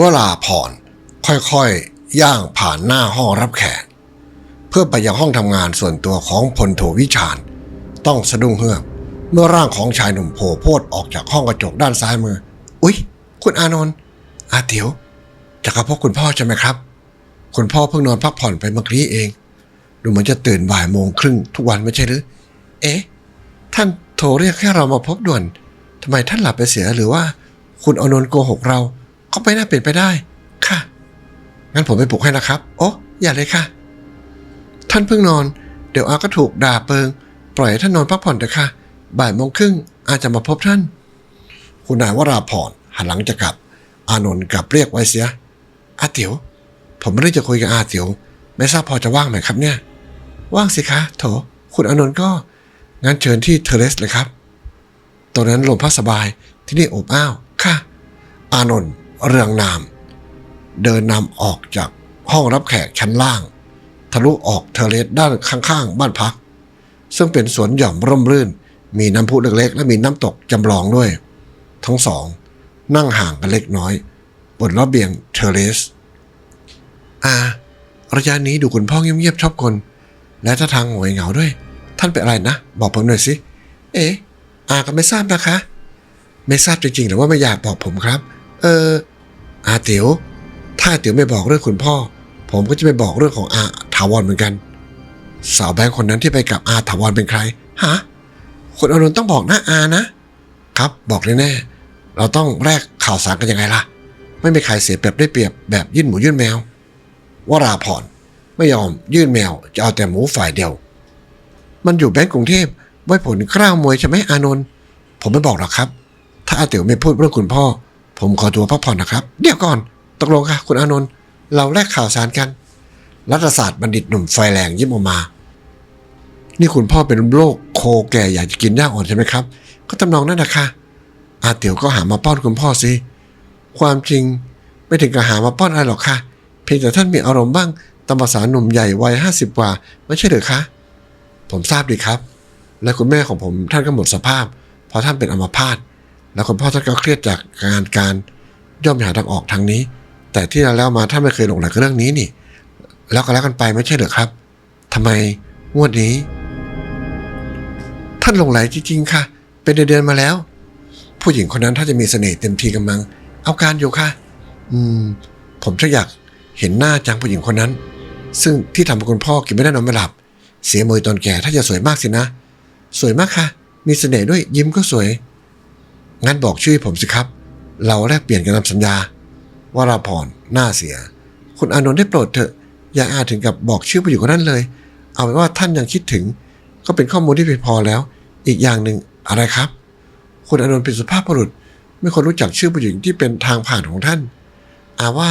วลาผ่อนค่อยๆ ย่างผ่านหน้าห้องรับแขก เพื่อไปยังห้องทำงานส่วนตัวของพลโทวิชาญต้องสะดุ้งเฮือกเมื่อร่างของชายหนุ่มโผล่โพดออกจากห้องกระจกด้านซ้ายมือ อุ๊ย คุณอานนท์อาเตียวจะกระพบคุณพ่อใช่ไหมครับ คุณพ่อเพิ่งนอนพักผ่อนไปเมื่อกี้เอง ดูเหมือนจะตื่นบ่ายโมงครึ่งทุกวันไม่ใช่หรือ เอ๊ะ ท่านโทรเรียกให้เรามาพบด่วนทำไมท่านหลับไปเสียหรือว่า คุณอานนท์โกหกเรา ก็ไม่น่าเป็นไปได้ ค่ะ งั้นผมไปปลุกให้นะครับ โอ้อย่าเลยค่ะ ท่านเพิ่งนอน เดี๋ยวอาก็ถูกด่าเปิง ปล่อยให้ท่านนอนพักผ่อนเถอะค่ะ บ่ายโมงครึ่งอาจจะมาพบท่าน คุณนายวราพรหันหลังจะกลับ อานนท์กลับเรียกไว้เสีย อาเตียว ผมไม่ได้จะคุยกับอาเตียว ไม่ทราบพอจะว่างไหมครับเนี่ย ว่างสิคะ โถ คุณอานนท์ก็ งั้นเชิญที่เทเรสเลยครับตรงนั้นลมพัดสบายที่นี่อบอ้าว ค่ะ อานนท์ เรืองนาม เดินนำออกจากห้องรับแขกชั้นล่าง ทะลุออกเทเรสด้านข้างๆ บ้านพัก ซึ่งเป็นสวนหย่อมร่มรื่น มีน้ำพุเล็กๆ และมีน้ำตกจำลองด้วย ทั้งสอง นั่งห่างกันเล็กน้อย บนระเบียงเทเรสอาระยะนี้ดูคุณพ่อเงียบๆชอบคน และท่าทางหงอยเหงาด้วย ท่านเป็นอะไรนะ บอกผมหน่อยสิ เอ๊ะอาก็ไม่ทราบนะคะ ไม่ทราบจริงๆหรือว่าไม่อยากบอกผมครับ เออ อาเตียวถ้าเตียวไม่บอกเรื่องคุณพ่อ ผมก็จะไม่บอกเรื่องของอาถาวรเหมือนกัน สาวแบงค์คนนั้นที่ไปกับอาถาวรเป็นใครฮะคุณอรุณต้องบอกนะอานะ ครับบอกแน่ๆเราต้องแลกข่าวสารกันยังไงล่ะ ไม่มีใครเสียเปรียบได้เปรียบแบบยื่นหมูยื่นแมววราพรไม่ยอมยื่นแมวจะเอาแต่หมูฝ่ายเดียว มันอยู่แบงก์กรุงเทพไว้ผลกล้าวมวยใช่ไหมอานนท์ผมไม่บอกหรอกครับ ถ้าอาเต๋วไม่พูดเรื่องคุณพ่อ ผมขอตัวพักผ่อนนะครับ เดี๋ยวก่อน ตกลงค่ะ คุณอานนท์เราแลกข่าวสารกัน รัฐศาสตร์บัณฑิตหนุ่มไฟแรงยิ้มออกมา นี่คุณพ่อเป็นโรคโคแก่อยากจะกินหญ้าอ่อนใช่ไหมครับ ก็ทำนองนั้นนะคะอาเต๋วก็หามาป้อนคุณพ่อสิ ความจริงไม่ถึงกับหามาป้อนอะไรหรอกค่ะ เพียงแต่ท่านมีอารมณ์บ้างตามภาษาหนุ่มใหญ่วัยห้าสิบกว่า ไม่ใช่หรือคะ ผมทราบดีครับ และคุณแม่ของผมท่านก็หมดสภาพ เพราะท่านเป็นอัมพาต และคุณพ่อท่านก็เครียดจากงานการย่อมหาทางออกทางนี้ แต่ที่แล้วแล้วมาท่านไม่เคยหลงไหลกับเรื่องนี้นี่ แล้วก็แล้วกันไปไม่ใช่เหรือครับทำไมงวดนี้ ท่านหลงไหลจริงๆค่ะ เป็นเดือนๆมาแล้ว ผู้หญิงคนนั้นถ้าจะมีเสน่ห์เต็มทีกำลัง เอาการอยู่ค่ะ อืม ผมจะอยากเห็นหน้าจังผู้หญิงคนนั้น ซึ่งที่ทำให้คุณพ่อกินไม่ได้นอนไม่หลับ เสียมวยตอนแก่ถ้าจะสวยมากสินะ สวยมากค่ะ มีเสน่ห์ด้วยยิ้มก็สวย งั้นบอกชื่อผมสิครับ เราแลกเปลี่ยนกันทำสัญญา วราพรหน้าเสีย คุณอานนท์ได้โปรดเถอะ อย่าอาจถึงกับบอกชื่อผู้หญิงคนนั้นเลย เอาเป็นว่าท่านยังคิดถึง ก็เป็นข้อมูลที่เพียงพอแล้ว อีกอย่างหนึ่งอะไรครับ คุณอานนท์เป็นสุภาพบุรุษ ไม่ควรรู้จักชื่อผู้หญิงที่เป็นทางผ่านของท่าน อาว่า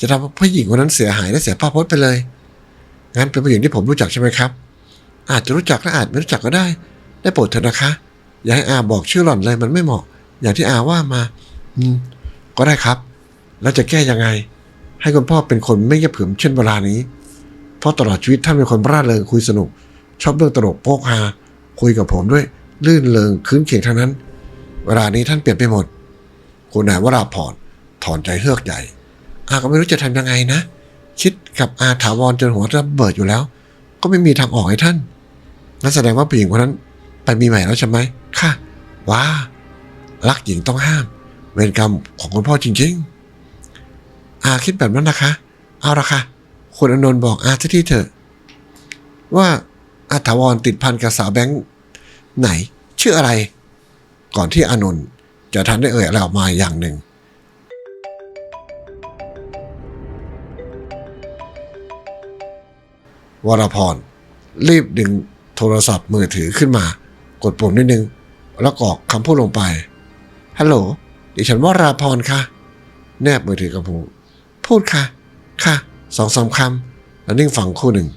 จะทำให้ผู้หญิงคนนั้นเสียหายและเสียภาพพจน์ไปเลย งั้นเป็นผู้หญิงที่ผมรู้จักใช่ไหมครับ อาจจะรู้จักและอาจไม่รู้จักก็ได้ ได้โปรดเถอะนะคะ อย่าให้อาบอกชื่อหล่อนเลยมันไม่เหมาะ อย่างที่อาว่ามาอืมก็ได้ครับ แล้วจะแก้ยังไง ให้คุณพ่อเป็นคนไม่เงียบขึมเช่นเวลานี้ เพราะตลอดชีวิตท่านเป็นคนร่าเริงคุยสนุก ชอบเรื่องตลกโปกฮาคุยกับผมด้วย ลื่นเริงคืนเคียงทั้งนั้น เวลานี้ท่านเปลี่ยนไปหมด คุณนายวราพรถอนใจเฮือกใหญ่ อาก็ไม่รู้จะทำยังไงนะ คิดกับอาถาวรจนหัวระเบิดอยู่แล้ว ก็ไม่มีทางออกให้ท่านนั่นแสดงว่าผู้หญิงคนนั้น ไปมีใหม่แล้วใช่ไหมค่ะว้า รักหญิงต้องห้าม เวรกรรมของคุณพ่อจริง ๆ อาคิดแบบนั้นนะคะ เอาละค่ะ คุณอนนท์บอกอาสักทีเถอะ ว่าอาถวรติดพันกับสาวแบงค์ไหน ชื่ออะไร ก่อนที่อนนท์จะทันได้เอ่ยอะไรออกมาอย่างหนึ่งวรพร รีบดึงโทรศัพท์มือถือขึ้นมา กดปุ่มนิดนึง แล้วกรอกคำพูดลงไป ฮัลโหลดิฉันวราพรค่ะ แนบมือถือกับหูพูดค่ะ ค่ะสองสามคำแล้วนิ่งฟังคู่หนึ่ง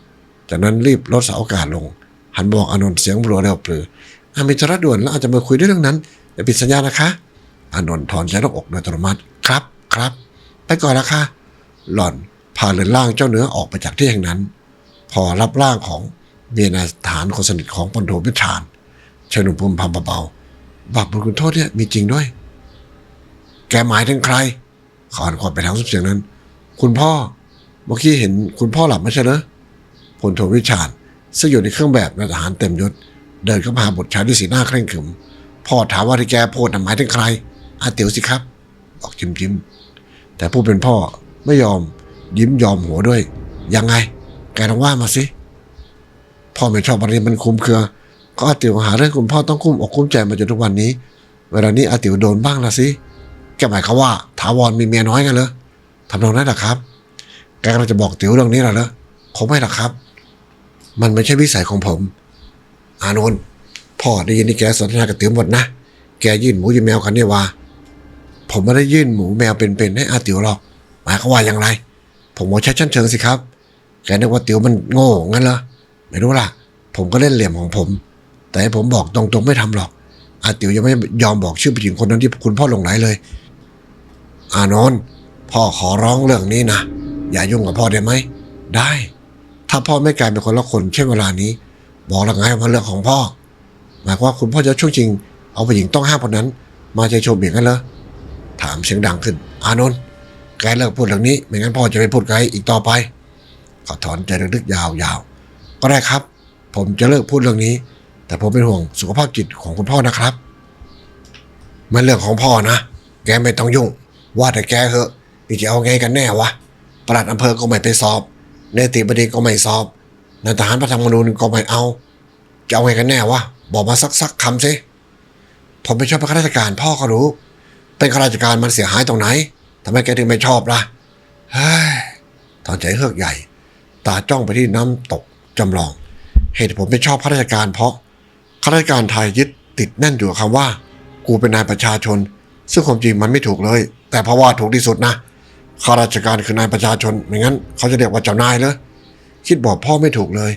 จากนั้นรีบลดเสาอากาศลง หันบอกอนนท์เสียงรัวเร็วปรืออามีธุระด่วนแล้วอาจจะมาคุยด้วยเรื่องนั้นอย่าปิดสัญญานะคะอนนท์ถอนใจหน้าอกโดยอัตโนมัติครับครับ ไปก่อนละค่ะ หล่อนพาเรือนล่างเจ้าเนื้อออกไปจากที่แห่งนั้น พอรับร่างของเมียนายฐานคนสนิทของพลโทวิชาญชายหนุ่มพึมพำเบาๆ บาปบุญคุณโทษเนี่ยมีจริงด้วย แกหมายถึงใครขอนขอดไปทางสุดเสียงนั้น คุณพ่อเมื่อกี้เห็นคุณพ่อหลับไม่ใช่เหรอพลโทวิชาญซึ่งอยู่ในเครื่องแบบนายทหารเต็มยศ เดินเข้ามาหาบุตรชายด้วยสีหน้าเคร่งขรึม พ่อถามว่าที่แกพูดหมายถึงใครอาเตียวสิครับบอกยิ้มยิ้มแต่ผู้เป็นพ่อไม่ยอม ยิ้มยอมหัวด้วย ยังไง แกลองว่ามาสิ พ่อไม่ชอบอะไรมันคุมเครือ ก็อาเตียวหาเรื่องคุณพ่อต้องคุ้มอกคุ้มใจมาจนทุกวันนี้ เวลานี้อาเตียวโดนบ้างละสิแกหมายความว่าถาวรมีเมียน้อยกันเหรอทำนองนั้นหรอครับ แกกำลังจะบอกติ๋วเรื่องนี้เหรอเหรอคงไม่หรอกครับ มันไม่ใช่วิสัยของผม อานนท์พ่อได้ยินที่แกสนทนากับติ๋วหมดนะ แกยื่นหมูยื่นแมวกันเนี่ยว่าผมไม่ได้ยื่นหมูแมวเป็นๆให้อาติ๋วหรอก หมายควาว่าอย่างไร ผมบอกใช้ชั้นเชิงสิครับ แกนึกว่าติ๋วมันโง่งั้นเหรอ ไม่รู้ล่ะ ผมก็เล่นเหลี่ยมของผม แต่ผมบอกตรงๆไม่ทำหรอกอาติ๋วยังไม่ยอมบอกชื่อผู้หญิงคนนั้นที่คุณพ่อหลงไหลเลย อานนท์พ่อขอร้องเรื่องนี้นะ อย่ายุ่งกับพ่อได้ไหม ได้ ถ้าพ่อไม่กลายเป็นคนละคนเช่นเวลานี้ บอกและไงว่าเรื่องของพ่อ หมายความว่าคุณพ่อจะช่วงจริง เอาผู้หญิงต้องห้ามคนนั้น มาใจชมอย่างนั้นเหรอถามเสียงดังขึ้น อานนท์แกเลิกพูดเรื่องนี้ ไม่งั้นพ่อจะไม่พูดกับใครอีกต่อไปเขาถอนใจลึกๆยาวๆก็ได้ครับ ผมจะเลิกพูดเรื่องนี้ แต่ผมเป็นห่วงสุขภาพจิตของคุณพ่อนะครับมันเรื่องของพ่อนะ แกไม่ต้องยุ่ง ว่าแต่แกเหอะนี่จะเอาไงกันแน่วะปลัดอำเภอก็ไม่ไปสอบเนติบดีก็ไม่สอบนายทหารพระธรรมนูญก็ไม่เอา จะเอาไงกันแน่วะบอกมาสักสักคำสิผมไม่ชอบเป็นข้าราชการพ่อก็รู้ เป็นข้าราชการมันเสียหายตรงไหนทำไมแกถึงไม่ชอบล่ะเฮ้ยถอนใจเฮือกใหญ่ ตาจ้องไปที่น้ำตกจำลอง เหตุผมไม่ชอบข้าราชการเพราะ ข้าราชการไทยยึดติดแน่นอยู่กับคำว่า กูเป็นนายประชาชน ซึ่งความจริงมันไม่ถูกเลย แต่เพราะว่าถูกที่สุดนะข้าราชการคือนายประชาชนไม่งั้น เขาจะเรียกว่าเจ้านายเลยคิดบอกพ่อไม่ถูกเลย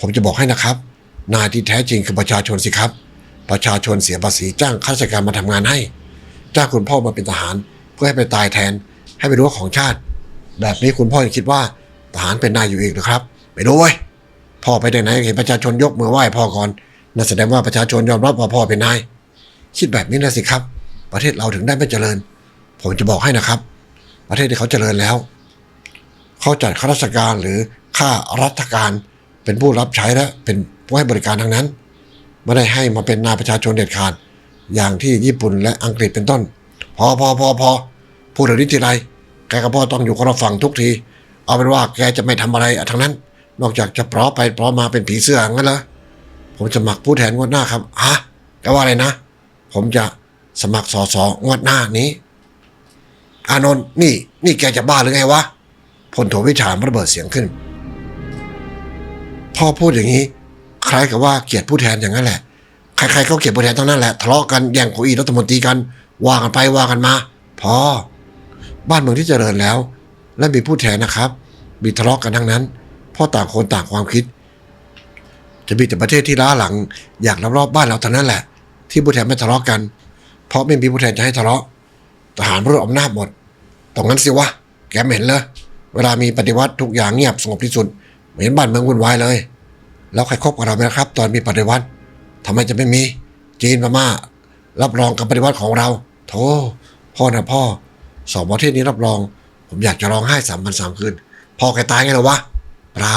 ผมจะบอกให้นะครับ นายที่แท้จริงคือประชาชนสิครับ ประชาชนเสียภาษีจ้างข้าราชการมาทำงานให้ จ้างคุณพ่อมาเป็นทหาร เพื่อให้ไปตายแทน ให้ไปรู้ว่าของชาติ แบบนี้คุณพ่อยังคิดว่าทหารเป็นนายอยู่อีกหรือครับไม่รู้เว้ยพ่อไปได้ไหนเห็นประชาชนยกมือไหว้พ่อก่อน นั่นแสดงว่าประชาชนยอมรับว่าพ่อเป็นนาย คิดแบบนี้นะสิครับ ประเทศเราถึงได้ไม่เจริญ ผมจะบอกให้นะครับ ประเทศที่เขาเจริญแล้ว เขาจัดข้าราชการหรือข้ารัฐการเป็นผู้รับใช้และเป็นผู้ให้บริการทั้งนั้น ไม่ได้ให้มาเป็นนายประชาชนเด็ดขาด อย่างที่ญี่ปุ่นและอังกฤษเป็นต้น พอพอพอพอพูดถึงนี้ทีไรแกกับพ่อต้องอยู่คนละฝั่งทุกที เอาเป็นว่าแกจะไม่ทำอะไรทั้งนั้น นอกจากจะเพราะไปเพราะมาเป็นผีเสื้องั้นเหรอ ผมจะหมักผู้แทนงวดหน้าครับฮะแกว่าอะไรนะ ผมจะสมัครสอสองวดหน้านี้ อานนท์นี่ นี่แกจะบ้าหรือไงวะพลโทวิชาระเบิดเสียงขึ้น พ่อพูดอย่างนี้ คล้ายกับว่าเกลียดผู้แทนอย่างนั้นแหละ ใครๆก็เกลียดผู้แทนทั้งนั้นแหละทะเลาะกันแย่งเก้าอี้รัฐมนตรีกันว่ากันไปว่ากันมาพอบ้านเมืองที่เจริญแล้ว และมีผู้แทนนะครับ มีทะเลาะกันทั้งนั้นพ่อต่างคนต่างความคิด จะมีแต่ประเทศที่ล้าหลัง อยากรอบๆบ้านเราเท่านั้นแหละ ที่ผู้แทนไม่ทะเลาะกัน เพราะไม่มีผู้แทนจะให้ทะเลาะทหารรวบอำนาจหมด ตรงนั้นสิวะ แกไม่เห็นเลยเวลามีปฏิวัติทุกอย่างเงียบสงบที่สุดไม่เห็นบ้านเมืองวุ่นวายเลย แล้วใครคบกับเราไหมครับ ตอนมีปฏิวัติทำไมจะไม่มี จีนพม่า รับรองกับปฏิวัติของเรา โธ่พ่อนะพ่อสองประเทศนี้รับรอง ผมอยากจะร้องไห้สามวันสามคืนพ่อแกตายไงหรอวะเปล่า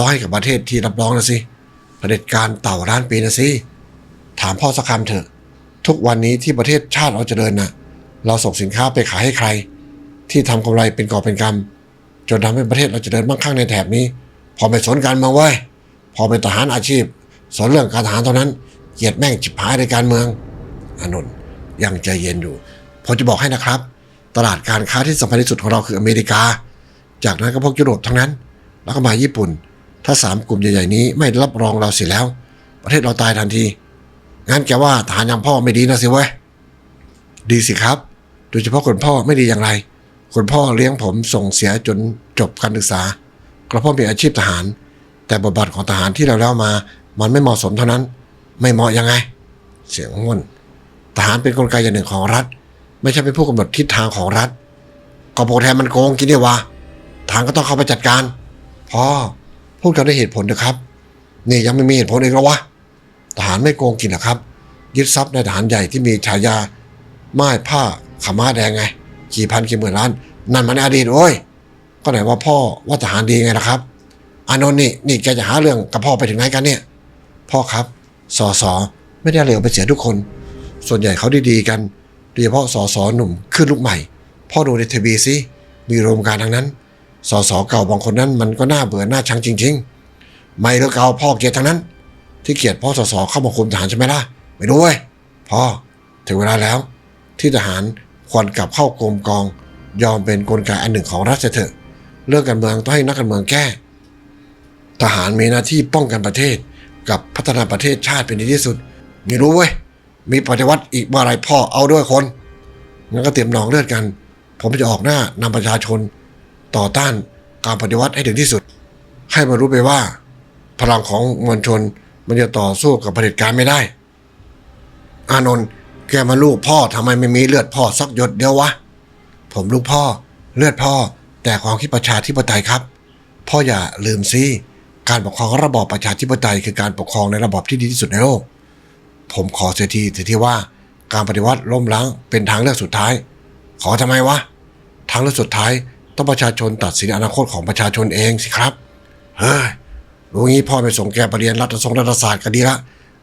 ร้อยกับประเทศที่รับรองนะสิเผด็จการเต่าร้านปีนะสิ ถามพ่อสักคำเถอะ ทุกวันนี้ที่ประเทศชาติเราจเจริญน่ะ เราส่งสินค้าไปขายให้ใคร ที่ทำกำไรเป็นก่อเป็นกำจนทำให้ประเทศเราจเจริญมั่งคั่งในแถบนี้ พอไปสนการเมืองเว้พอเป็นทหารอาชีพ สนเรื่องการทหารเท่านั้น เกียดแม่งจิบหายในการเมืองอานนท์ยังใจเย็นอยู่ผมจะบอกให้นะครับ ตลาดการค้าที่สำคัญที่สุดของเราคืออเมริกา จากนั้นก็พวกยุโรปทั้งนั้น แล้วก็มาญี่ปุ่น ถ้าสามกลุ่มใหญ่ๆนี้ไม่รับรองเราเสียแล้ว ประเทศเราตายทันที งั้นแกว่าทหารย่างพ่อไม่ดีนะสิเว้ยดีสิครับ โดยเฉพาะคนพ่อไม่ดีอย่างไร คนพ่อเลี้ยงผมส่งเสียจนจบการศึกษากระพ่อมีอาชีพทหาร แต่บทบาทของทหารที่เราเล่ามา มันไม่เหมาะสมเท่านั้น ไม่เหมาะยังไง เสียงง่วนทหารเป็นกลไกอย่างหนึ่งของรัฐ ไม่ใช่เป็นผู้กำหนดทิศทางของรัฐก็โปรแทนมันโกงกินเนี่ยวะทางก็ต้องเข้าไปจัดการ พ่อ พวกเราได้เหตุผลนะครับนี่ยังไม่มีเหตุผลเอีกแล้วะทหารไม่โกงกินนะครับ ยึดทรัพย์ในทหารใหญ่ที่มีฉายาไม่ายผ้าขาม้าแดงไงกี่พันกี่หมื่นล้าน นั่นมันในอดีตโว้ยก็ไหนว่าพ่อว่าทหารดีไงล่ะครับ อานนท์นี่นี่แกจะหาเรื่องกับพ่อไปถึงไหนกันเนี่ย พ่อครับสอสอไม่ได้เลวไปเสียทุกคน ส่วนใหญ่เขาดีๆกันโดยเฉพาะสอสอหนุ่มขึ้นลูกใหม่ พ่อดูในทีวีสิมีรวมการทั้งนั้น สสเก่าบางคนนั้นมันก็น่าเบื่อหน้าชังจริง ๆ ไม่แล้วเก่าพ่อเกลียดทั้งนั้น ที่เกลียดพ่อสสเข้ามาคุมทหารใช่ไหมล่ะไม่รู้เว้ยพ่อถึงเวลาแล้ว ที่ทหารควรกลับเข้ากรมกอง ยอมเป็นกลไกอันหนึ่งของรัฐเถอะเรื่องการเมืองต้องให้นักการเมืองแก้ ทหารมีหน้าที่ป้องกันประเทศ กับพัฒนาประเทศชาติเป็นที่สุดไม่รู้เว้ยมีปฏิวัติอีกเมื่อไรพ่อเอาด้วยคนงั้นก็เตรียมหนองเลือดกัน ผมจะออกหน้านำประชาชน ต่อต้านการปฏิวัติให้ถึงที่สุด ให้มันรู้ไปว่า พลังของมวลชนมันจะต่อสู้กับเผด็จการไม่ได้ อานนท์แกมาลูกพ่อทำไมไม่มีเลือดพ่อสักหยดเดียววะ ผมลูกพ่อ เลือดพ่อ แต่ความคิดประชาธิปไตยครับ พ่ออย่าลืมสิการปกครองระบอบประชาธิปไตยคือการปกครองในระบอบที่ดีที่สุดในโลก ผมขอเสียทีเสียทีว่าการปฏิวัติล้มล้างเป็นทางเลือกสุดท้าย ขอทำไมวะ ทางเลือกสุดท้าย ต้องประชาชนตัดสินอนาคตของประชาชนเองสิครับ เฮ้ย รู้งี้พ่อไปส่งแกไปเรียนรัฐสตร์รัฐศาสตร์ก็ดีละ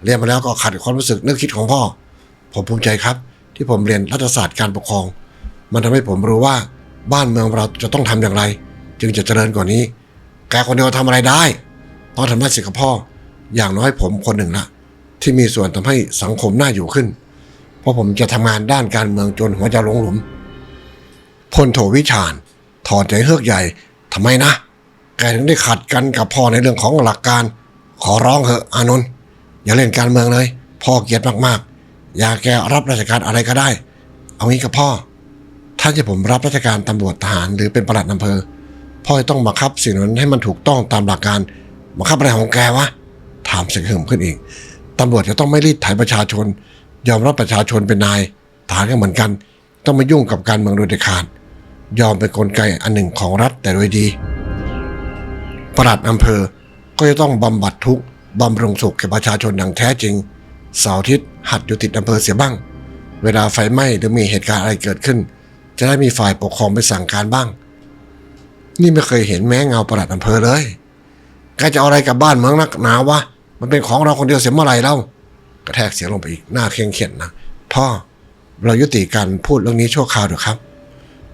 เรียนมาแล้วก็ขัดความรู้สึกนึกคิดของพ่อ ผมภูมิใจครับ ที่ผมเรียนรัฐศาสตร์การปกครอง มันทำให้ผมรู้ว่าบ้านเมืองเราจะต้องทำอย่างไร จึงจะเจริญกว่านี้ แกคนเดียวทำอะไรได้ต้องทำหน้าที่กับพ่อ อย่างน้อยผมคนหนึ่งละที่มีส่วนทำให้สังคมน่าอยู่ขึ้น เพราะผมจะทำงานด้านการเมืองจนหัวจะลงหลุมพลโทวิชาญ ถอดใจเฮือกใหญ่ทำไมนะ แกถึงได้ขัดกันกับพ่อในเรื่องของหลักการ ขอร้องเถอะอานนท์อย่าเล่นการเมืองเลย พ่อเกลียดมากๆ อย่าแกรับราชการอะไรก็ได้ เอางี้กับพ่อ ถ้าจะผมรับราชการตำรวจทหารหรือเป็นประหลัดอำเภอ พ่อจะต้องบังคับสิ่งนั้นให้มันถูกต้องตามหลักการบังคับอะไรของแกวะ ถามเสียงหึมขึ้นอีกตำรวจจะต้องไม่รีดไถประชาชน ยอมรับประชาชนเป็นนายทหารก็เหมือนกัน ต้องไม่ยุ่งกับการเมืองโดยเด็ดขาด ยอมเป็นกลไกอันหนึ่งของรัฐแต่โดยดีปลัดอำเภอก็จะต้องบำบัดทุกข์บำรุงสุขแก่ประชาชนอย่างแท้จริง เสาร์อาทิตย์หัดอยู่ติดอำเภอเสียบ้าง เวลาไฟไหม้หรือมีเหตุการณ์อะไรเกิดขึ้น จะได้มีฝ่ายปกครองไปสั่งการบ้าง นี่ไม่เคยเห็นแม้เงาปลัดอำเภอเลยแกจะเอาอะไรกับบ้านเมืองนักหนาวะมันเป็นของเราคนเดียวเสียเมื่อไหร่เล่ากระแทกเสียงลงไปอีกหน้าเคร่งเครียดนะพ่อเรายุติการพูดเรื่องนี้ชั่วคราวเถอะครับ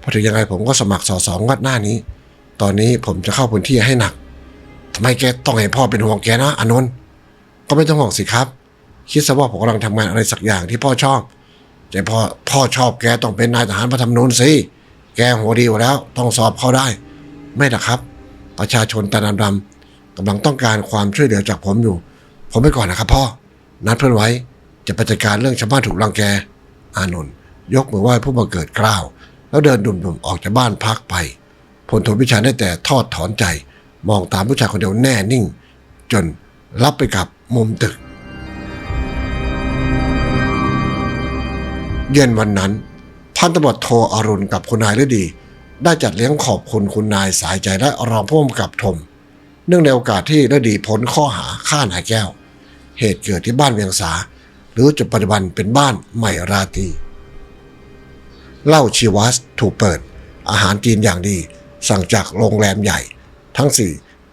พราะถึงยังไงผมก็สมัครสอสองวัดหน้านี้ ตอนนี้ผมจะเข้าพื้นที่ให้หนักทำไมแกต้องให้พ่อเป็นห่วงแกนะอนนท์ก็ไม่ต้องห่วงสิครับ คิดซะว่าผมกำลังทำงานอะไรสักอย่างที่พ่อชอบ แต่พ่อพ่อชอบแกต้องเป็นนายทหารพระธรรมนูญสิแกหัวดีอยู่แล้ว ต้องสอบเข้าได้ ไม่หรอกครับ ประชาชนตาดำๆกำลังต้องการความช่วยเหลือจากผมอยู่ ผมไปก่อนนะครับ พ่อ นัดเพื่อนไว้จะปจัดการเรื่องชาวบ้านถูกรังแก อานนท์ยกมือไหว้ผู้บังเกิดกล้าว แล้วเดินดุ่มๆออกจากบ้านพักไปพลโทวิชาได้แต่ทอดถอนใจ มองตามผู้ชายคนเดียวแน่นิ่ง จนรับไปกับมุมตึก เย็นวันนั้น พันตำรวจโทอรุณกับคุณนายฤดี ได้จัดเลี้ยงขอบคุณคุณนายสายใจและรองผู้กำกับทม เนื่องในโอกาสที่ฤดีพ้นข้อหาฆ่านายแก้ว เหตุเกิดที่บ้านเวียงสา หรือจุดปัจจุบันเป็นบ้านใหม่ราตรี เหล้าชีวัสถูกเปิด อาหารจีนอย่างดี สั่งจากโรงแรมใหญ่ ทั้งสี่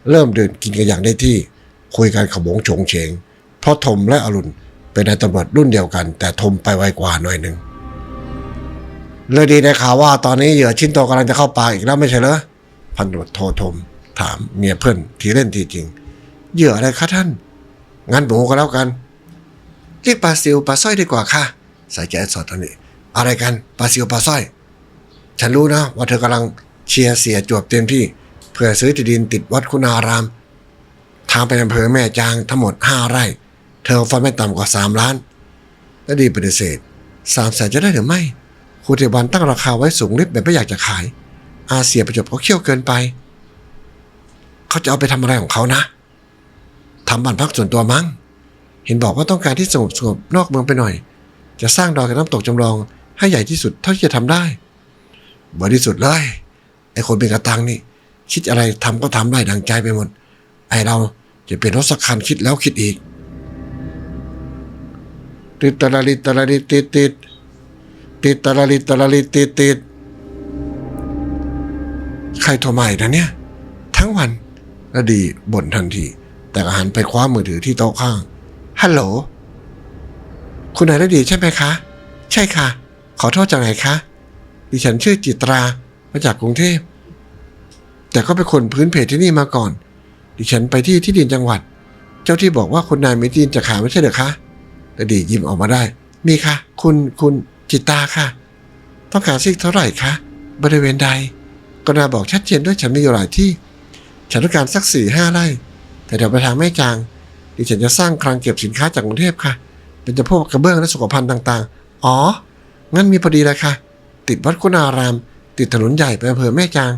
เริ่มเดินกินกันอย่างได้ที่ คุยกันขบงโฉงเฉง เพราะทมและอรุณเป็นนายตำรวจรุ่นเดียวกัน แต่ทมไปไวกว่าหน่อยหนึ่งเลยดีได้ข่าวว่าตอนนี้เหยื่อชิ้นโตกำลังจะเข้าป่าอีกแล้วไม่ใช่เหรอพันตำรวจโททม ถามเมียเพื่อนทีเล่นทีจริง เหยื่ออะไรคะท่าน งั้นหมูก็แล้วกัน เรียกปลาซิวปลาสร้อยดีกว่าค่ะ สายใจสอดตอนนี้ อะไรกันปลาซิวปลาสร้อย ฉันรู้นะว่าเธอกำลังเชียร์เสียจวบเต็มที่เพื่อซื้อที่ดินติดวัดคุณาราม ทางไปอำเภอแม่จางทั้งหมดห้าไร่ เธอฟันไม่ต่ำกว่าสามล้าน และดีปฏิเสธสามแสนจะได้หรือไม่ครูเทวันตั้งราคาไว้สูงลิบแบบไม่อยากจะขาย อาเสียประจบเขาเขี้ยวเกินไป เขาจะเอาไปทำอะไรของเขานะทำบ้านพักส่วนตัวมั้ง เห็นบอกว่าต้องการที่สงบสงบนอกเมืองไปหน่อย จะสร้างดอยกับน้ำตกจำลอง ให้ใหญ่ที่สุดเท่าที่จะทำได้บริสุทธิ์เลยไอ้คนเป็นกระตังนี่ คิดอะไรทำก็ทำได้ดังใจไปหมด ไอ้เราจะเป็นรถสักคันคิดแล้วคิดอีก ติดตะละลิตตะละลิติดติดติดตะละลิตตะละลิติดติดใครโทรมาอีกนะเนี่ย ทั้งวันระดีบ่นทันที แต่ก็หันไปคว้ามือถือที่โต๊ะข้างฮัลโหลคุณนายระดีใช่ไหมคะ ใช่ค่ะ ขอโทษจากไหนคะดิฉันชื่อจิตรา มาจากกรุงเทพ แต่ก็เป็นคนพื้นเพที่นี่มาก่อน ดิฉันไปที่ที่ดินจังหวัด เจ้าที่บอกว่าคุณนายมีที่ดินจะขายไม่ใช่เหรอคะระดียิ้มออกมาได้ มีค่ะ คุณคุณจิตตาค่ะ ต้องการซิกเท่าไหร่คะบริเวณใดกรุณาบอกชัดเจนด้วยฉันมีอยู่หลายที่ ฉันต้องการสักสี่ห้าไร่ แต่เดี๋ยวไปทางแม่จางดิฉันจะสร้างคลังเก็บสินค้าจากกรุงเทพค่ะ เป็นจำพวกกระเบื้องและสุขภัณฑ์ต่าง ๆ อ๋อ งั้นมีพอดีเลยค่ะ ติดวัดคุณาราม ติดถนนใหญ่ไปอำเภอแม่จาง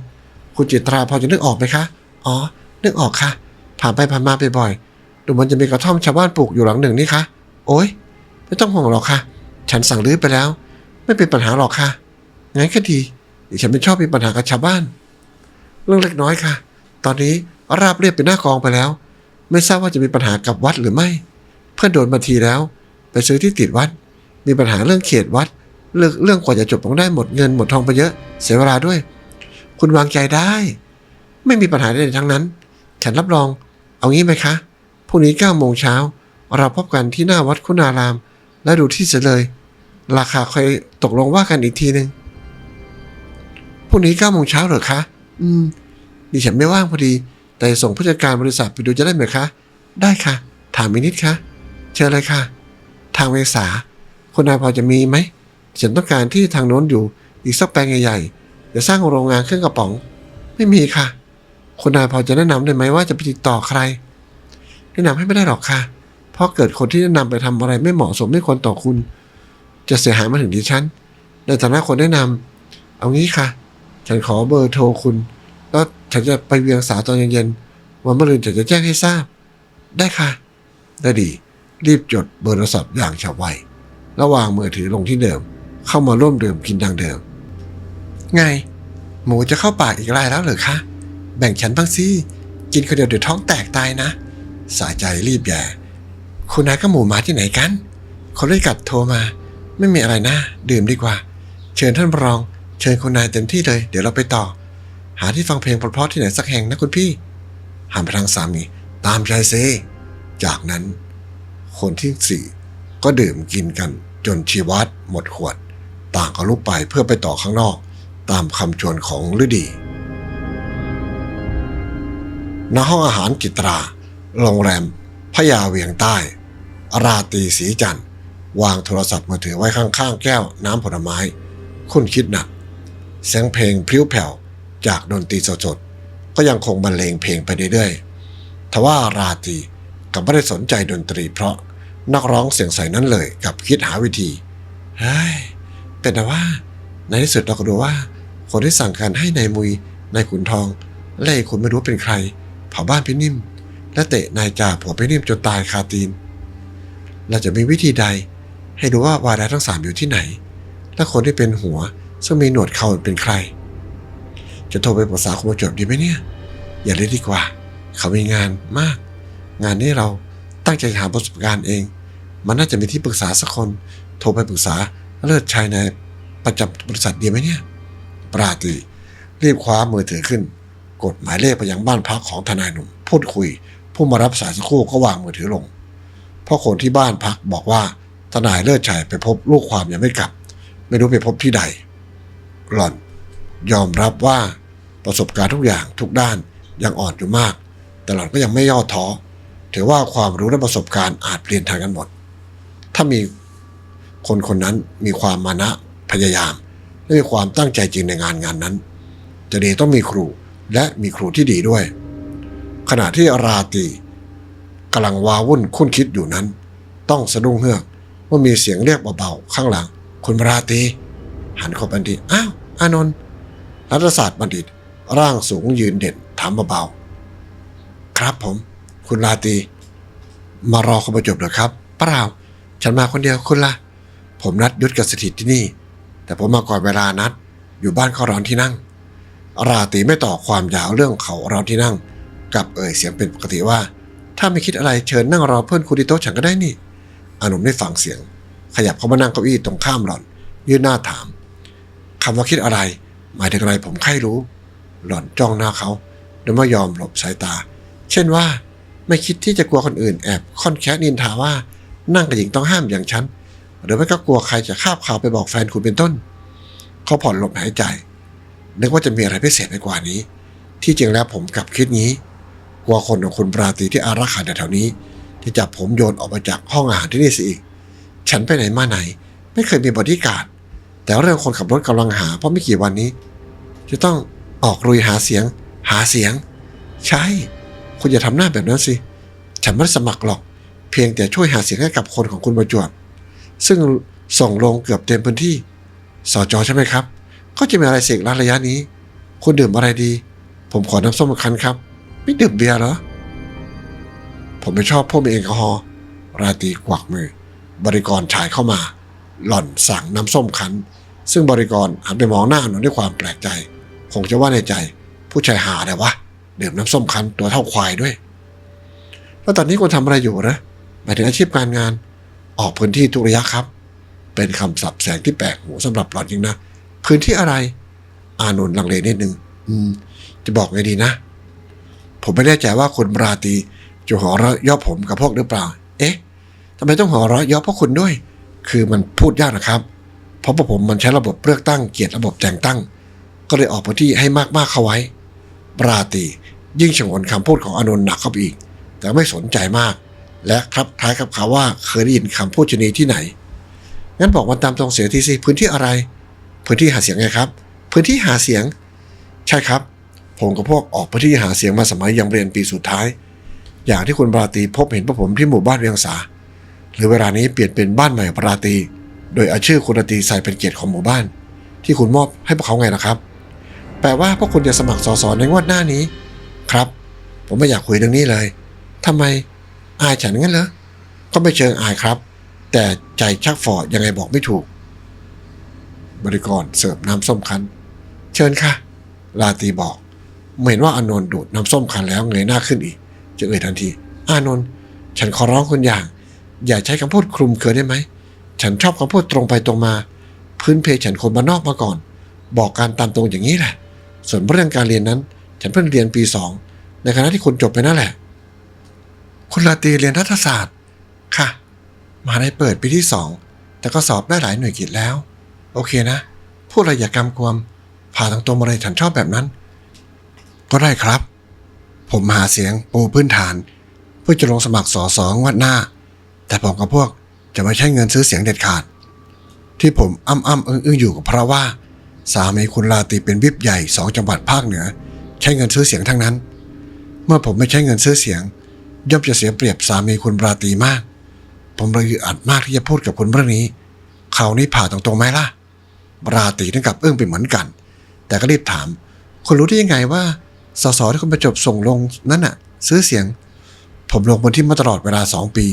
คุณจิตราพอจะนึกออกไหมคะ อ๋อ นึกออกค่ะ ผ่านไปผ่านมาบ่อยๆ ดูมันจะมีกระท่อมชาวบ้านปลูกอยู่หลังหนึ่งนี่คะ โอ๊ย ไม่ต้องห่วงหรอกค่ะ ฉันสั่งรื้อไปแล้ว ไม่เป็นปัญหาหรอกค่ะ งั้นก็ดีดิฉันไม่ชอบมีปัญหากับชาวบ้าน เรื่องเล็กน้อยค่ะ ตอนนี้ราบเรียบเป็นหน้ากองไปแล้ว ไม่ทราบว่าจะมีปัญหากับวัดหรือไม่ เพื่อนโดนมาทีแล้ว ไปซื้อที่ติดวัด มีปัญหาเรื่องเขตวัด เรื่องเรื่องกว่าจะจบลงได้หมดเงินหมดทองไปเยอะ เสียเวลาด้วย คุณวางใจได้ ไม่มีปัญหาใดๆทั้งนั้น ฉันรับรอง เอางี้ไหมคะพรุ่งนี้เก้าโมงเช้าเราพบกันที่หน้าวัดคุณาราม และดูที่เสร็จเลย ราคาค่อยตกลงว่ากันอีกทีหนึ่งพรุ่งนี้เก้าโมงเช้าเหรอคะ อืมดิฉันไม่ว่างพอดี แต่ส่งผู้จัดการบริษัทไปดูจะได้ไหมคะ ได้ค่ะ ถามอีกนิดคะ เชิญเลยค่ะ ทางเวสาคุณนายพอจะมีไหม ฉันต้องการที่ทางโน้นอยู่อีกสักแปลงใหญ่ๆจะสร้างโรงงานเครื่องกระป๋อง ไม่มีค่ะ คุณนายพอจะแนะนำได้ไหมว่าจะไปติดต่อใคร แนะนำให้ไม่ได้หรอกค่ะ เพราะเกิดคนที่แนะนำไปทำอะไรไม่เหมาะสมไม่ควรต่อคุณ จะเสียหายมาถึงดิฉันในฐานะคนแนะนำเอางี้ค่ะ ฉันขอเบอร์โทรคุณ แล้วฉันจะไปเวียงสาตอนเย็นๆวันมะรืนฉันจะแจ้งให้ทราบ ได้ค่ะ ได้ดี รีบจดเบอร์โทรศัพท์อย่างฉับไวระวางมือถือลงที่เดิม เข้ามาร่วมดื่มกินดังเดิม ไง หมูจะเข้าปากอีกรายแล้วเหรือคะ แบ่งฉันบ้างสิ กินคนเดียวเดี๋ยวท้องแตกตายนะ สายใจรีบแย่ คุณนายก็หมูหมาที่ไหนกันคนเลยกัดโทรมา ไม่มีอะไรนะ ดื่มดีกว่า เชิญท่านรอง เชิญคุณนายเต็มที่เลย เดี๋ยวเราไปต่อ หาที่ฟังเพลงเพราะๆที่ไหนสักแห่งนะคุณพี่หันไปทางสามี ตามใจเซจากนั้น คนที่สี่ก็ดื่มกินกันจนชีวัตหมดขวด ต่างก็ลุกไปเพื่อไปต่อข้างนอก ตามคำชวนของฤดีณห้องอาหารกิตรา โรงแรมพญาเวียงใต้ ราตีสีจันทร์ วางโทรศัพท์มือถือไว้ข้างๆ แก้วน้ำผลไม้ คุณคิดหนัก เสียงเพลงพลิ้วแผ่วจากดนตรีสดๆ ก็ยังคงบรรเลงเพลงไปเรื่อยๆ ทว่าราตีกับไม่ได้สนใจดนตรีเพราะนักร้องเสียงใสนั้นเลยกับคิดหาวิธี เฮ้ย เป็นแต่ว่าในที่สุดเราก็รู้ว่า คนที่สั่งการให้นายมุยนายขุนทอง และอีกคนไม่รู้เป็นใคร เผาบ้านพี่นิ่ม และเตะนายจ่าผัวพี่นิ่มจนตายคาตีน เราจะมีวิธีใด ให้รู้ว่าวาระทั้งสามอยู่ที่ไหน และคนที่เป็นหัวซึ่งมีหนวดเขาเป็นใคร จะโทรไปปรึกษาคุณประจวบดีไหมเนี่ย อย่าเลยดีกว่า เขามีงานมาก งานนี้เราตั้งใจหาประสบการณ์เอง มันน่าจะมีที่ปรึกษาสักคน โทรไปปรึกษา เลิศชายในประจำบริษัทดีไหมเนี่ย ปราตรีรีบคว้ามือถือขึ้น กดหมายเลขไปยังบ้านพักของทนายหนุ่ม พูดคุย ผู้มารับสายสักครู่ก็วางมือถือลงเพราะคนที่บ้านพักบอกว่าทนายเลิศชัยไปพบลูกความยังไม่กลับ ไม่รู้ไปพบที่ใด หล่อน ยอมรับว่าประสบการณ์ทุกอย่างทุกด้านยังอ่อนอยู่มาก แต่หล่อนก็ยังไม่ย่อท้อถือว่าความรู้และประสบการณ์อาจเปลี่ยนทางกันหมด ถ้ามี คนคนนั้นมีความมานะพยายาม และมีความตั้งใจจริงในงานงานนั้น จะดีต้องมีครูและมีครูที่ดีด้วย ขณะที่ราตีกำลังวาวุ่นคุ้นคิดอยู่นั้น ต้องสะดุ้งเฮือกเมื่อมีเสียงเรียกเบาๆข้างหลัง คุณราตีหันเข้าไปดีอ้าวอานนท์รัฐศาสตร์บัณฑิต ร่างสูงยืนเด่นถามเบาๆครับผม คุณราตีมารอคุณประจบเหรอครับเปล่าฉันมาคนเดียวคุณละ่ะ ผมนัดยุทธกับสถิตที่นี่ แต่ผมมาก่อนเวลานัด อยู่บ้านเขาร้อนที่นั่ง ราตรีไม่ต่อความยาวเรื่องเขาร้อนที่นั่ง กับเอ่ยเสียงเป็นปกติว่า ถ้าไม่คิดอะไรเชิญนั่งรอเพื่อนคุณที่โต๊ะฉันก็ได้นี่อนุมได้ฟังเสียง ขยับเข้ามานั่งเก้าอี้ตรงข้ามหล่อนยื่นหน้าถามคำว่าคิดอะไร หมายถึงอะไรผมใครรู้ หล่อนจ้องหน้าเขาโดยไม่ยอมหลบสายตา เช่นว่า ไม่คิดที่จะกลัวคนอื่นแอบค่อนแค้นนินทาว่า นั่งกับหญิงต้องห้ามอย่างฉัน หรือไม่ก็กลัวใครจะคาบข่าวไปบอกแฟนคุณเป็นต้น เขาผ่อนลมหายใจ นึกว่าจะมีอะไรพิเศษไปกว่านี้ ที่จริงแล้วผมกลับคิดงี้ กลัวคนของคุณปราตรีที่อารักขาแถวนี้ ที่จับผมโยนออกมาจากห้องอาหารที่นี่สิอีก ฉันไปไหนมาไหน ไม่เคยมีบอดี้การ์ด แต่เรื่องคนขับรถกำลังหา เพราะไม่กี่วันนี้ จะต้องออกรุยหาเสียง หาเสียง ใช่ คุณอย่าทำหน้าแบบนั้นสิ ฉันไม่ได้สมัครหรอก เพียงแต่ช่วยหาเสียงให้กับคนของคุณประจวบ ซึ่งส่งลงเกือบเต็มพื้นที่สอจอใช่ไหมครับ ก็จะมีอะไรเสกระยะนี้ คุณดื่มอะไรดี ผมขอน้ำส้มคันครับ ไม่ดื่มเบียร์เหรอ ผมไม่ชอบพวกมีแอลกอฮอล์ราตรีกวักมือ บริกรชายเข้ามา หล่อนสั่งน้ำส้มคันซึ่งบริกรหันไปมองหน้าหนนด้วยความแปลกใจ คงจะว่าในใจ ผู้ชายหาอะไรวะดื่มน้ำส้มคันตัวเท่าควายด้วย แล้วตอนนี้คุณทำอะไรอยู่นะหมายถึงอาชีพการงาน ออกพื้นที่ทุกระยะครับ เป็นคำศัพท์แสงที่แปลกหูสำหรับหล่อนจริงนะ พื้นที่อะไร อานนท์ลังเลนิดนึงอืม จะบอกไงดีนะ ผมไม่แน่ใจว่าคุณราตีจะหัวเระย่อผมกับพวกหรือเปล่า เอ๊ะทำไมต้องหัวเระย่อพวกคุณด้วย คือมันพูดยากนะครับ เพราะผมมันใช้ระบบเลือกตั้งเกียรติระบบแต่งตั้ง ก็เลยออกพื้นที่ให้มากๆเข้าไว้ปราตียิ่งฉงนคำพูดของอานนท์หนักเข้าไปอีก แต่ไม่สนใจมาก และครับคล้ายกับเขาว่าเคยได้ยินคำพูดชนีที่ไหน งั้นบอกมันตามตรงเสียทีสิพื้นที่อะไร พื้นที่หาเสียงไงครับ พื้นที่หาเสียง ใช่ครับ ผมกับพวกออกพื้นที่หาเสียงมาสมัยยังเรียนปีสุดท้าย อย่างที่คุณปราตีพบเห็นพวกผมที่หมู่บ้านเวียงสา หรือเวลานี้เปลี่ยนเป็นบ้านใหม่ปราตี โดยเอาชื่อคุณราตีใส่เป็นเกียรติของหมู่บ้าน ที่คุณมอบให้พวกเขาไงนะครับ แปลว่าพวกคุณจะสมัครสสในงวดหน้านี้ ครับ ผมไม่อยากคุยเรื่องนี้เลยทำไม อายฉันงั้นเหรอก็ไม่เชิงอายครับ แต่ใจชักฝ่อยังไงบอกไม่ถูก บริกรเสิร์ฟน้ำส้มคั้น เชิญค่ะ ลาตีบอกเห็นว่าอานนท์ดูดน้ำส้มคั้นแล้วเงยหน้าขึ้นอีก จะเอ่ยทันที อานนท์ฉันขอร้องคุณอย่าง อย่าใช้คำพูดคลุมเครือได้ไหม ฉันชอบคำพูดตรงไปตรงมา พื้นเพฉันคนบ้านนอกมาก่อน บอกการตามตรงอย่างนี้แหละ ส่วนเรื่องการเรียนนั้น ฉันเพิ่งเรียนปีสองในคณะที่คุณจบไปนั่นแหละ คุณลาตีเรียนรัฐศาสตร์ ค่ะ มาลัยเปิดปีที่สอง แต่ก็สอบได้หลายหน่วยกิจแล้ว โอเคนะ พูดอะไรอย่ากำกวม ผ่าทางตรงมาเลยฉันชอบแบบนั้น ก็ได้ครับ ผมหาเสียงปูพื้นฐาน เพื่อจะลงสมัครสอสองวัดหน้า แต่ผมกับพวกจะไม่ใช้เงินซื้อเสียงเด็ดขาด ที่ผมอ้ำอ้ำอึ้งอึ้งอยู่กับเพราะว่า สามีคุณลาตีเป็นวิบใหญ่สองจังหวัดภาคเหนือ ใช้เงินซื้อเสียงทั้งนั้น เมื่อผมไม่ใช้เงินซื้อเสียง ย่อมจะเสียเปรียบสามีคุณราตรีมาก ผมเลยอัดมากที่จะพูดกับคุณเรื่องนี้เขาวนี้ผ่าตรงๆไหมล่ะ ราตรีถึงกับอึ้งไปเหมือนกัน แต่ก็รีบถาม คุณรู้ได้ยังไงว่าสสที่คุณประจบส่งลงนั่นน่ะ ซื้อเสียง ผมลงบนที่มาตลอดเวลาสองปี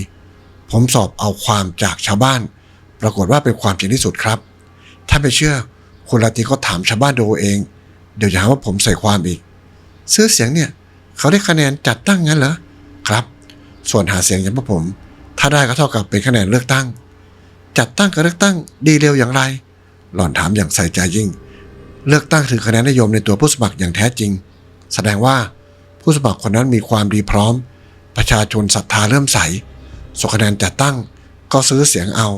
ผมสอบเอาความจากชาวบ้าน ปรากฏว่าเป็นความจริงที่สุดครับ ถ้าไม่เชื่อ คุณราตรีก็ถามชาวบ้านดูเอง เดี๋ยวจะหาว่าผมใส่ความอีก ซื้อเสียงเนี่ย เขาได้คะแนนจัดตั้งงั้นเหรอ ครับ ส่วนหาเสียงอย่างพวกผม ถ้าได้ก็เท่ากับเป็นคะแนนเลือกตั้ง จัดตั้งกับเลือกตั้งดีเร็วอย่างไร หล่อนถามอย่างใส่ใจยิ่ง เลือกตั้งถือคะแนนนิยมในตัวผู้สมัครอย่างแท้จริง แสดงว่าผู้สมัครคนนั้นมีความดีพร้อม ประชาชนศรัทธาเริ่มใสส่วนคะแนนจัดตั้งก็ซื้อเสียงเอา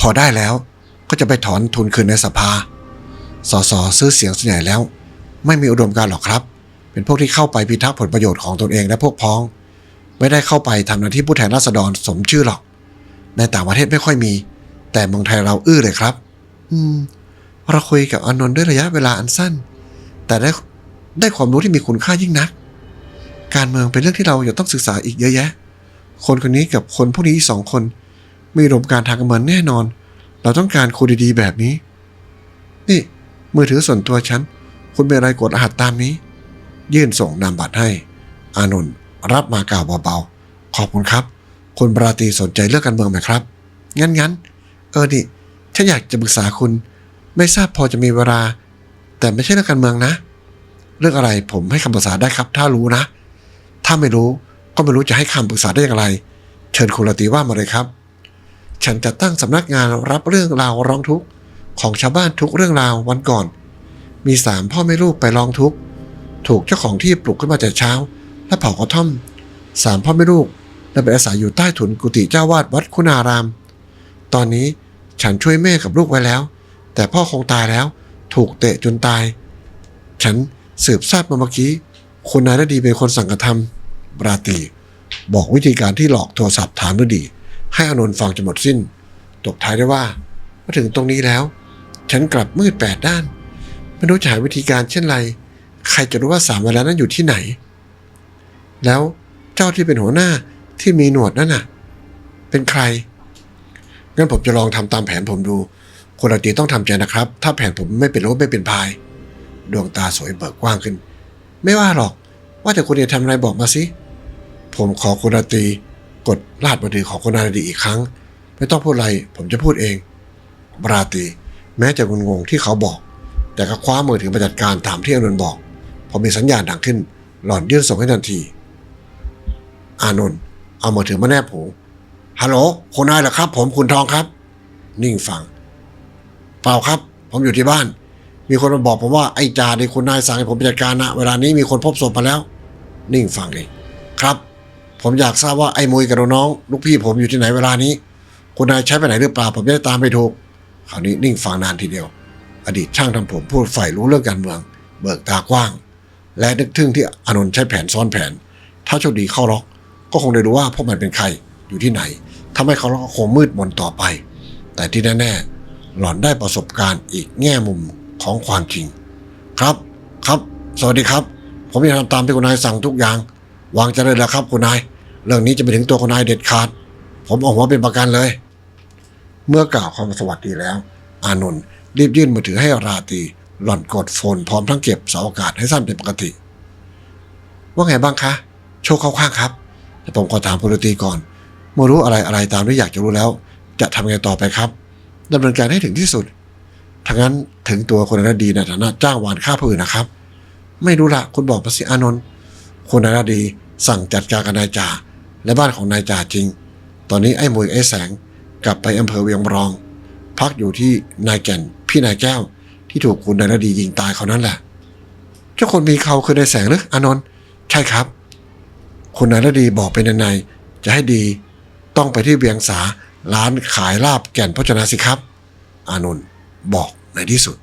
พอได้แล้วก็จะไปถอนทุนคืนในสภาสสซื้อเสียงส่วนใหญ่แล้ว ไม่มีอุดมการหรอกครับ เป็นพวกที่เข้าไปพิทักษ์ผลประโยชน์ของตนเองและพวกพ้อง ไม่ได้เข้าไปทำหน้าที่ผู้แทนราษฎรสมชื่อหรอก ในต่างประเทศไม่ค่อยมี แต่เมืองไทยเราอื้อเลยครับ อืม เราคุยกับอนนท์ด้วยระยะเวลาอันสั้น แต่ได้ได้ความรู้ที่มีคุณค่ายิ่งนัก การเมืองเป็นเรื่องที่เราจะต้องศึกษาอีกเยอะแยะ คนคนนี้กับคนพวกนี้สองคน มีอุดมการทางการเมืองแน่นอน เราต้องการคนดีๆแบบนี้ นี่มือถือส่วนตัวฉัน คุณเป็นอะไรกดรหัสตามนี้ ยื่นส่งนามบัตรให้ อานนท์รับมากล่าวเบาๆ ขอบคุณครับ คุณปราตีสนใจเรื่องการเมืองไหมครับ งั้นงั้นเออนี่ฉันอยากจะปรึกษาคุณ ไม่ทราบพอจะมีเวลา แต่ไม่ใช่เรื่องการเมืองนะ เรื่องอะไรผมให้คำปรึกษาได้ครับ ถ้ารู้นะ ถ้าไม่รู้ก็ไม่รู้จะให้คำปรึกษาได้อย่างไร เชิญคุณราตีว่ามาเลยครับ ฉันจะตั้งสำนักงานรับเรื่องราวร้องทุกข์ของชาวบ้านทุกเรื่องราววันก่อน มีสามพ่อแม่ลูกไปร้องทุกข์ ถูกเจ้าของที่ปลุกขึ้นมาแต่เช้า และเผากระท่อมสามพ่อแม่ลูกได้ไปอาศัยอยู่ใต้ถุนกุฏิเจ้าวาดวัดคุณาราม ตอนนี้ฉันช่วยแม่กับลูกไว้แล้ว แต่พ่อคงตายแล้ว ถูกเตะจนตาย ฉันสืบทราบมาเมื่อกี้คุณนายฤดีเป็นคนสั่งกระทำราตรีบอกวิธีการที่หลอกโทรศัพท์ถามฤดี ให้อานนท์ฟังจนหมดสิ้นตกท้ายได้ว่ามาถึงตรงนี้แล้ว ฉันกลับมืดแปดด้าน ไม่รู้จะหาวิธีการเช่นไร ใครจะรู้ว่าสามเวลานั้นอยู่ที่ไหน แล้วเจ้าที่เป็นหัวหน้าที่มีหนวดนั่นน่ะ เป็นใคร งั้นผมจะลองทำตามแผนผมดู คนราตีต้องทำใจนะครับ ถ้าแผนผมไม่เป็นรถไม่เป็นพาย ดวงตาสวยเบิกกว้างขึ้น ไม่ว่าหรอก ว่าแต่คุณจะทำอะไรบอกมาสิ ผมขอคุณราตีกดลาดบดีของคุณนาดีอีกครั้ง ไม่ต้องพูดอะไร ผมจะพูดเองบราตีแม้จะงงงๆที่เขาบอก แต่ก็คว้ามือถือมาจัดการตามที่อานนบอก อมีสัญญาณดังขึ้น หล่อนยื่นส่งให้ทันที อานนท์เอามือถือมาแนบหูฮัลโหลคุณนายเหรอครับ ผมคุณทองครับ นิ่งฟัง เปล่าครับ ผมอยู่ที่บ้าน มีคนมาบอกผมว่าไอ้จ่าในคุณนายสั่งให้ผมจัดการนะเวลานี้มีคนพบศพมาแล้ว นิ่งฟังเองครับ ผมอยากทราบว่าไอ้มุยกับน้องลูกพี่ผมอยู่ที่ไหนเวลานี้ คุณนายใช้ไปไหนหรือเปล่า ผมจะได้ตามไปถูกคราวนี้นิ่งฟังนานทีเดียว อดีตช่างทำผมพูดใฝ่รู้เรื่องการเมือง เบิกตากว้าง และนึกถึงที่อานนท์ใช้แผนซ้อนแผน ถ้าโชคดีเข้าล็อก ก็คงได้รู้ว่าพวกมันเป็นใครอยู่ที่ไหนทำให้เขาล็อกคงมืดมนต่อไป แต่ที่แน่ๆ หล่อนได้ประสบการณ์อีกแง่มุมของความจริง ครับครับ สวัสดีครับ ผมจะทำตามที่คุณนายสั่งทุกอย่าง วางใจเลยแล้วครับคุณนาย เรื่องนี้จะไปถึงตัวคุณนายเด็ดขาด ผมเอาหัวเป็นประกันเลย เมื่อกล่าวคำสวัสดีแล้ว อานนท์รีบยื่นมือถือให้ราตรี หล่อนกดโฟนพร้อมทั้งเก็บเสาอากาศให้สั้นเป็นปกติ ว่าไงบ้างคะ โชคเข้าข้างครับ แต่ผมขอถามคุณราตรีก่อนเมื่อรู้อะไรอะไรตามที่อยากจะรู้แล้ว จะทำไงต่อไปครับดำเนินการให้ถึงที่สุดทั้งนั้นถึงตัวคนนั้นดีในฐานะจ้างวานฆ่าผู้อื่นนะครับ ไม่รู้ละคุณบอกมาสิอานนท์คนนั้นดีสั่งจัดการกับนายจ่าและบ้านของนายจ่าจริง ตอนนี้ไอ้มวยไอ้แสงกลับไปอำเภอเวียงรอง พักอยู่ที่นายแก่นพี่นายแก้ว ที่ถูกคุณนายดียิงตายเขานั่นแหละ เจ้าคนมีเขาคือนายแสงหรืออานนท์ใช่ครับ คุณนายดีบอกเป็นนายจะให้ดี ต้องไปที่เวียงสาร้านขายลาบแก่นพจนาสิครับ อานนท์บอกในที่สุด